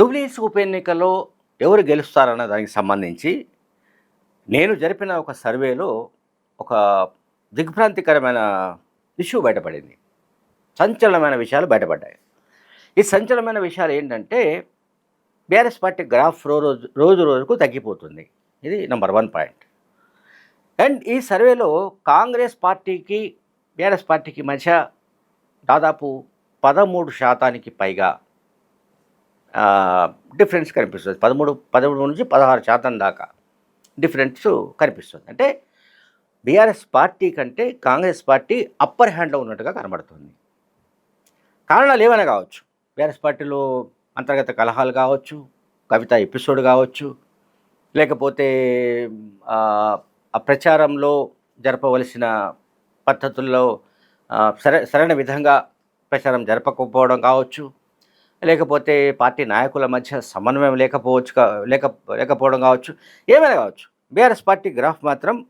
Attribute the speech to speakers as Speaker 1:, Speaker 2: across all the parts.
Speaker 1: జూబ్లీస్ ఉప ఎన్నికల్లో ఎవరు గెలుస్తారన్న దానికి సంబంధించి నేను జరిపిన ఒక సర్వేలో ఒక దిగ్భ్రాంతికరమైన ఇష్యూ బయటపడింది. సంచలనమైన విషయాలు బయటపడ్డాయి. ఈ సంచలనమైన విషయాలు ఏంటంటే బీఆర్ఎస్ పార్టీ గ్రాఫ్ రోజు రోజు రోజుకు తగ్గిపోతుంది. ఇది నెంబర్ వన్ పాయింట్. అండ్ ఈ సర్వేలో కాంగ్రెస్ పార్టీకి బీఆర్ఎస్ పార్టీకి మధ్య దాదాపు పదమూడు శాతానికి పైగా డిఫరెన్స్ కనిపిస్తుంది. పదమూడు పదమూడు నుంచి పదహారు శాతం దాకా డిఫరెన్స్ కనిపిస్తుంది. అంటే బీఆర్ఎస్ పార్టీ కంటే కాంగ్రెస్ పార్టీ అప్పర్ హ్యాండ్లో ఉన్నట్టుగా కనబడుతుంది. కారణాలు ఏమైనా కావచ్చు? బీఆర్ఎస్ పార్టీలో అంతర్గత కలహాలు కావచ్చు కవిత ఎపిసోడ్ కావచ్చు లేకపోతే ఆ, ప్రచారంలో జరపవలసిన పద్ధతుల్లో సర సరైన విధంగా ప్రచారం జరపకపోవడం కావచ్చు లేకపోతే పార్టీ నాయకుల మధ్య సమన్వయం లేకపోవచ్చు కా- లేక లేకపోవడం కావచ్చు ఏమైనా కావచ్చు. బీఆర్ఎస్ పార్టీ గ్రాఫ్ మాత్రం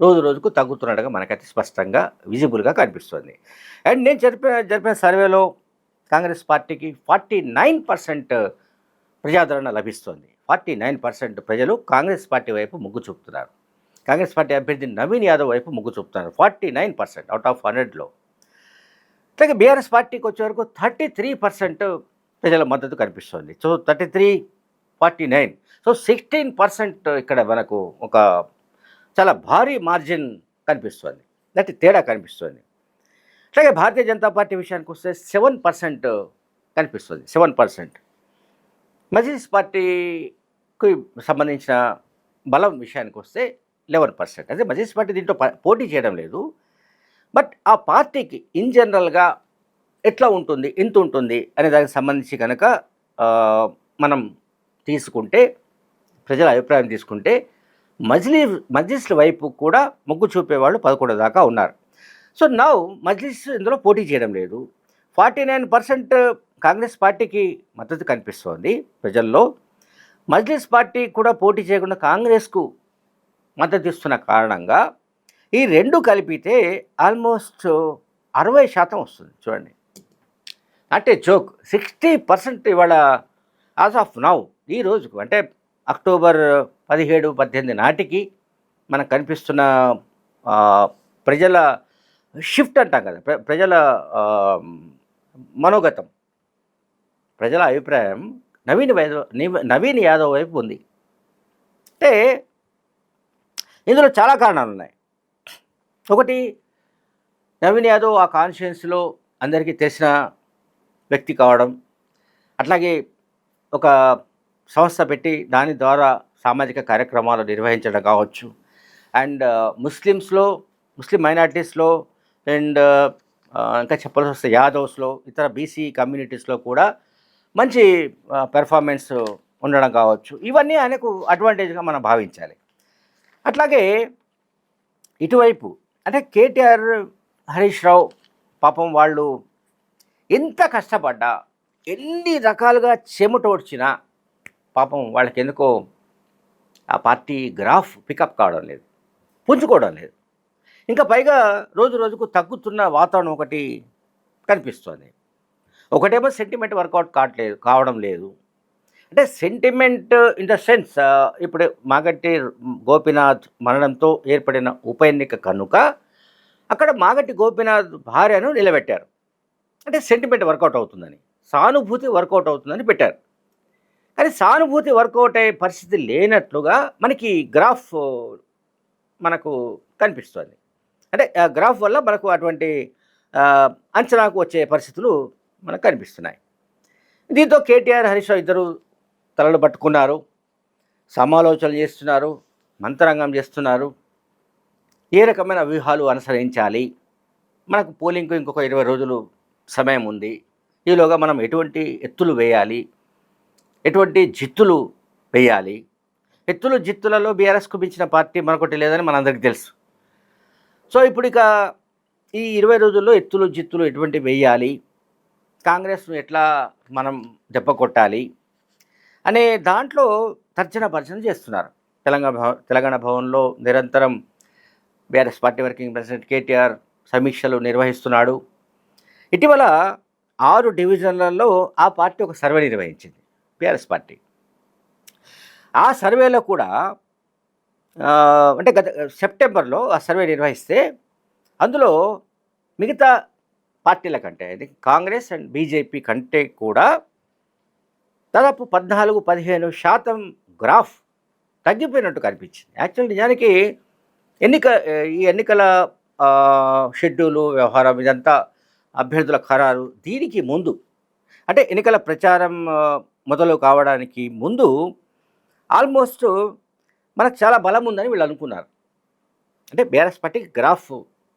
Speaker 1: రోజు రోజుకు తగ్గుతున్నట్టుగా మనకైతే స్పష్టంగా విజిబుల్గా కనిపిస్తుంది. అండ్ నేను జరిపిన జరిపిన సర్వేలో కాంగ్రెస్ పార్టీకి ఫార్టీ నైన్ పర్సెంట్ ప్రజాదరణ లభిస్తుంది. ఫార్టీ నైన్ పర్సెంట్ ప్రజలు కాంగ్రెస్ పార్టీ వైపు మొగ్గు చూపుతున్నారు. కాంగ్రెస్ పార్టీ అభ్యర్థి నవీన్ యాదవ్ వైపు మొగ్గు చూపుతున్నారు. Forty nine percent out of హండ్రెడ్లో. అట్లాగే బీఆర్ఎస్ పార్టీకి వచ్చే వరకు థర్టీ త్రీ పర్సెంట్ ప్రజల మద్దతు కనిపిస్తుంది. So thirty three forty nine so sixteen percent ఇక్కడ మనకు ఒక చాలా భారీ మార్జిన్ కనిపిస్తుంది. అంటే తేడా కనిపిస్తుంది. అట్లాగే భారతీయ జనతా పార్టీ విషయానికి వస్తే సెవెన్ పర్సెంట్ కనిపిస్తుంది. Seven percent. మజీస్ పార్టీకి సంబంధించిన బలం విషయానికి వస్తే లెవెన్ పర్సెంట్. అదే మజీస్ పార్టీ దీంట్లో పోటీ చేయడం లేదు. బట్ ఆ పార్టీకి ఇన్ జనరల్గా ఎట్లా ఉంటుంది ఎంత ఉంటుంది అనే దానికి సంబంధించి కనుక మనం తీసుకుంటే ప్రజల అభిప్రాయం తీసుకుంటే మజ్లీ మజ్లిస్ల వైపు కూడా మొగ్గు చూపేవాళ్ళు పదకొండు దాకా ఉన్నారు. సో నా మజ్లిస్ ఇందులో పోటీ చేయడం లేదు. ఫార్టీ నైన్ పర్సెంట్ కాంగ్రెస్ పార్టీకి మద్దతు కనిపిస్తోంది ప్రజల్లో. మజ్లిస్ పార్టీ కూడా పోటీ చేయకుండా కాంగ్రెస్కు మద్దతు ఇస్తున్న కారణంగా ఈ రెండు కలిపితే ఆల్మోస్ట్ అరవై శాతం వస్తుంది. చూడండి. అంటే జోక్ సిక్స్టీ పర్సెంట్ ఇవాళ యాజ్ ఆఫ్ నౌ ఈ రోజుకు అంటే అక్టోబర్ పదిహేడు పద్దెనిమిది నాటికి మనకు కనిపిస్తున్న ప్రజల షిఫ్ట్ అంటాం కదా. ప్రజల మనోగతం. ప్రజల అభిప్రాయం నవీన్ యాదవ్ నవీన్ యాదవ్ వైపు ఉంది. అంటే ఇందులో చాలా కారణాలు ఉన్నాయి. ఒకటి నవీన్ యాదవ్ ఆ కాన్షియన్స్లో అందరికీ తెలిసిన వ్యక్తి కావడం అట్లాగే ఒక సంస్థ పెట్టి దాని ద్వారా సామాజిక కార్యక్రమాలు నిర్వహించడం కావచ్చు. అండ్ ముస్లిమ్స్లో ముస్లిం మైనారిటీస్లో అండ్ ఇంకా చెప్పాల్సి వస్తే యాదవ్స్లో ఇతర బీసీ కమ్యూనిటీస్లో కూడా మంచి పెర్ఫార్మెన్స్ ఉండడం కావచ్చు. ఇవన్నీ ఆయనకు అడ్వాంటేజ్గా మనం భావించాలి. అట్లాగే ఇటువైపు అంటే కేటీఆర్ హరీష్ రావు పాపం వాళ్ళు ఎంత కష్టపడ్డా ఎన్ని రకాలుగా చెమటోడ్చినా పాపం వాళ్ళకి ఎందుకో ఆ పార్టీ గ్రాఫ్ పికప్ కావడం లేదు పుంజుకోవడం లేదు. ఇంకా పైగా రోజు రోజుకు తగ్గుతున్న వాతావరణం ఒకటి కనిపిస్తుంది. ఒకటేమో సెంటిమెంట్ వర్కౌట్ కావట్లేదు కావడం లేదు. అంటే సెంటిమెంట్ ఇన్ ద సెన్స్ ఇప్పుడు మాగట్టి గోపీనాథ్ మరణంతో ఏర్పడిన ఉప ఎన్నిక కనుక అక్కడ మాగట్టి గోపీనాథ్ భార్యను నిలబెట్టారు. అంటే సెంటిమెంట్ వర్కౌట్ అవుతుందని సానుభూతి వర్కౌట్ అవుతుందని పెట్టారు. కానీ సానుభూతి వర్కౌట్ అయ్యే పరిస్థితి లేనట్లుగా మనకి గ్రాఫ్ మనకు కనిపిస్తుంది. అంటే గ్రాఫ్ వల్ల మనకు అటువంటి అంచనాకు వచ్చే పరిస్థితులు మనకు కనిపిస్తున్నాయి. దీంతో కేటీఆర్ హరీష్ రావు ఇద్దరు తలలు పట్టుకున్నారు సమాలోచనలు చేస్తున్నారు మంత్రాంగం చేస్తున్నారు. ఏ రకమైన వ్యూహాలు అనుసరించాలి? మనకు పోలింగ్కు ఇంకొక ఇరవై రోజులు సమయం ఉంది. ఈలోగా మనం ఎటువంటి ఎత్తులు వేయాలి? ఎటువంటి జిత్తులు వేయాలి? ఎత్తులు జిత్తులలో బీఆర్ఎస్కు మించిన పార్టీ మనకొకటి లేదని మనందరికీ తెలుసు. సో ఇప్పుడు ఇక ఈ ఇరవై రోజుల్లో ఎత్తులు జిత్తులు ఎటువంటి వేయాలి? కాంగ్రెస్ను ఎట్లా మనం దెబ్బ కొట్టాలి? అనే దాంట్లో తర్జన భర్జన చేస్తున్నారు. తెలంగాణ భవ తెలంగాణ భవన్లో నిరంతరం BRS party working president KTR సమీక్షలు నిర్వహిస్తున్నాడు. ఇటీవల ఆరు డివిజన్లలో ఆ పార్టీ ఒక సర్వే నిర్వహించింది బీఆర్ఎస్ పార్టీ. ఆ సర్వేలో కూడా అంటే గత సెప్టెంబర్లో ఆ సర్వే నిర్వహిస్తే అందులో మిగతా పార్టీల కంటే అది కాంగ్రెస్ అండ్ బీజేపీ కంటే కూడా దాదాపు పద్నాలుగు పదిహేను శాతం గ్రాఫ్ తగ్గిపోయినట్టు కనిపించింది. యాక్చువల్ నిజానికి ఎన్నిక ఈ ఎన్నికల షెడ్యూలు వ్యవహారం ఇదంతా అభ్యర్థుల ఖరారు దీనికి ముందు అంటే ఎన్నికల ప్రచారం మొదలు కావడానికి ముందు ఆల్మోస్ట్ మనకు చాలా బలం ఉందని వీళ్ళు అనుకున్నారు. అంటే బీఆర్ఎస్ పార్టీకి గ్రాఫ్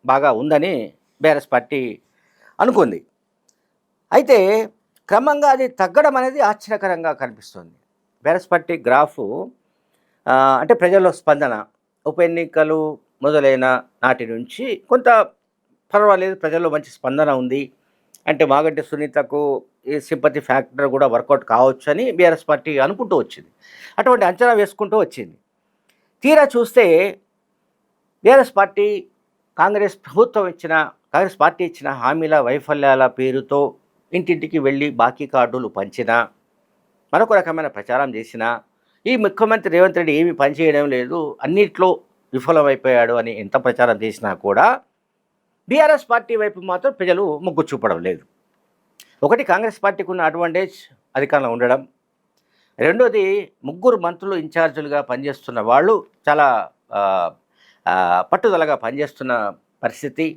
Speaker 1: బాగా ఉందని బీఆర్ఎస్ పార్టీ అనుకుంది. అయితే క్రమంగా అది తగ్గడం అనేది ఆశ్చర్యకరంగా కనిపిస్తుంది. బెరస్పట్టి పార్టీ గ్రాఫ్ అంటే ప్రజల్లో స్పందన ఉప ఎన్నికలు మొదలైన నాటి నుంచి కొంత పర్వాలేదు ప్రజల్లో మంచి స్పందన ఉంది. అంటే మాగంటి సునీతకు ఈ సింపతి ఫ్యాక్టర్ కూడా వర్కౌట్ కావచ్చు అని బీఆర్ఎస్ పార్టీ అనుకుంటూ వచ్చింది. అటువంటి అంచనా వేసుకుంటూ వచ్చింది. తీరా చూస్తే బీఆర్ఎస్ పార్టీ కాంగ్రెస్ ప్రభుత్వం ఇచ్చిన కాంగ్రెస్ పార్టీ ఇచ్చిన హామీల వైఫల్యాల పేరుతో ఇంటింటికి వెళ్ళి బాకీ కార్డులు పంచినా మరొక రకమైన ప్రచారం చేసినా ఈ ముఖ్యమంత్రి రేవంత్ రెడ్డి ఏమి పనిచేయడం లేదు అన్నిట్లో విఫలమైపోయాడు అని ఎంత ప్రచారం చేసినా కూడా బీఆర్ఎస్ పార్టీ వైపు మాత్రం ప్రజలు మొగ్గు చూపడం లేదు. ఒకటి కాంగ్రెస్ పార్టీకి ఉన్న అడ్వాంటేజ్ అధికారంలో ఉండడం రెండోది ముగ్గురు మంత్రులు ఇన్ఛార్జీలుగా పనిచేస్తున్న వాళ్ళు చాలా పట్టుదలగా పనిచేస్తున్న పరిస్థితి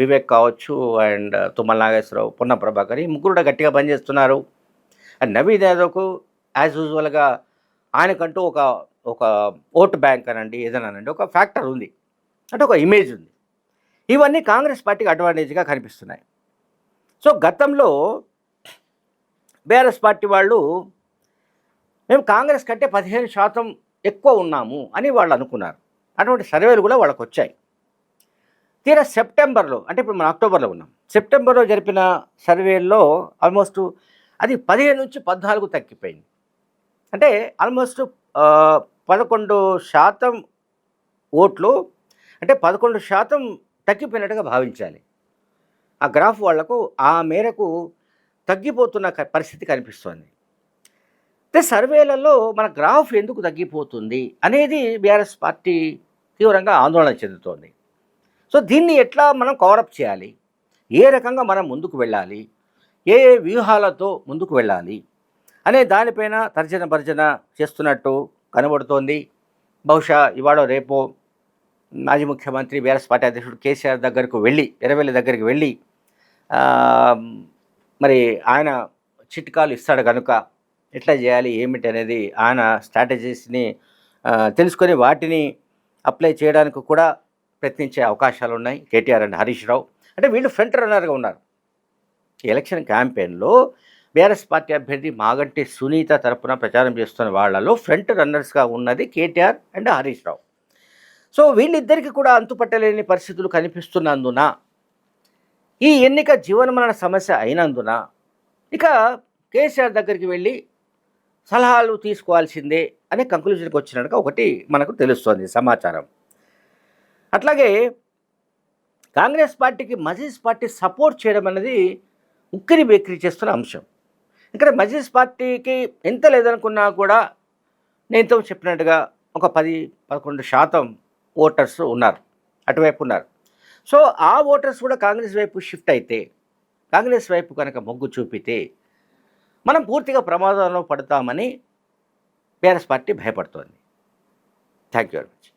Speaker 1: వివేక్ కావచ్చు అండ్ తుమ్మల నాగేశ్వరరావు పొన్న ప్రభాకర్ ఈ ముగ్గురు కూడా గట్టిగా పనిచేస్తున్నారు. అండ్ నవీన్ యాదవ్కు యాజ్ యూజువల్గా ఆయనకంటూ ఒక ఒక ఓట్ బ్యాంక్ అనండి ఏదైనానండి ఒక ఫ్యాక్టర్ ఉంది. అంటే ఒక ఇమేజ్ ఉంది. ఇవన్నీ కాంగ్రెస్ పార్టీకి అడ్వాంటేజ్గా కనిపిస్తున్నాయి. సో గతంలో బీఆర్ఎస్ పార్టీ వాళ్ళు మేము కాంగ్రెస్ కంటే పదిహేను శాతం ఎక్కువ ఉన్నాము అని వాళ్ళు అనుకున్నారు. అటువంటి సర్వేలు కూడా వాళ్ళకు వచ్చాయి తీరా సెప్టెంబర్లో అంటే ఇప్పుడు మనం అక్టోబర్లో ఉన్నాం. సెప్టెంబర్లో జరిపిన సర్వేల్లో ఆల్మోస్ట్ అది పదిహేను నుంచి పద్నాలుగు తగ్గిపోయింది. అంటే ఆల్మోస్ట్ పదకొండు శాతం ఓట్లు అంటే పదకొండు శాతం తగ్గిపోయినట్టుగా భావించాలి. ఆ గ్రాఫ్ వాళ్ళకు ఆ మేరకు తగ్గిపోతున్న పరిస్థితి కనిపిస్తోంది. అయితే సర్వేలలో మన గ్రాఫ్ ఎందుకు తగ్గిపోతుంది అనేది బీఆర్ఎస్ పార్టీ తీవ్రంగా ఆందోళన చెందుతోంది. సో దీన్ని ఎట్లా మనం కవరప్ చేయాలి? ఏ రకంగా మనం ముందుకు వెళ్ళాలి? ఏ ఏ వ్యూహాలతో ముందుకు వెళ్ళాలి? అనే దానిపైన తర్జన భర్జన చేస్తున్నట్టు కనబడుతోంది. బహుశా ఇవాళ రేపో మాజీ ముఖ్యమంత్రి బీఆర్ఎస్ పార్టీ అధ్యక్షుడు కేసీఆర్ దగ్గరకు వెళ్ళి ఎర్రవెల్లి దగ్గరికి వెళ్ళి మరి ఆయన చిట్కాలు ఇస్తాడు కనుక ఎట్లా చేయాలి ఏమిటి అనేది ఆయన స్ట్రాటజీస్ని తెలుసుకొని వాటిని అప్లై చేయడానికి కూడా ప్రయత్నించే అవకాశాలు ఉన్నాయి. KTR and Harish Rao. అంటే వీళ్ళు ఫ్రంట్ రన్నర్గా ఉన్నారు. ఎలక్షన్ క్యాంపెయిన్లో బీఆర్ఎస్ పార్టీ అభ్యర్థి మాగంటి సునీత తరపున ప్రచారం చేస్తున్న వాళ్ళలో ఫ్రంట్ రన్నర్స్గా ఉన్నది KTR and Harish Rao. So వీళ్ళిద్దరికీ కూడా అంతుపట్టలేని పరిస్థితులు కనిపిస్తున్నందున ఈ ఎన్నిక జీవనమరణ సమస్య అయినందున ఇక కేసీఆర్ దగ్గరికి వెళ్ళి సలహాలు తీసుకోవాల్సిందే అనే కంక్లూజన్కి వచ్చినట్టుగా ఒకటి మనకు తెలుస్తోంది సమాచారం. అట్లాగే కాంగ్రెస్ పార్టీకి మజీస్ పార్టీ సపోర్ట్ చేయడం అనేది ఉక్కిరి బేకరీ చేస్తున్న అంశం. ఇక్కడ మజీస్ పార్టీకి ఎంత లేదనుకున్నా కూడా నేను చెప్పినట్టుగా ఒక పది పదకొండు శాతం ఓటర్స్ ఉన్నారు అటువైపు ఉన్నారు. సో ఆ ఓటర్స్ కూడా కాంగ్రెస్ వైపు షిఫ్ట్ అయితే కాంగ్రెస్ వైపు కనుక మొగ్గు చూపితే మనం పూర్తిగా ప్రమాదంలో పడతామని BRS party భయపడుతోంది. Thank you very much.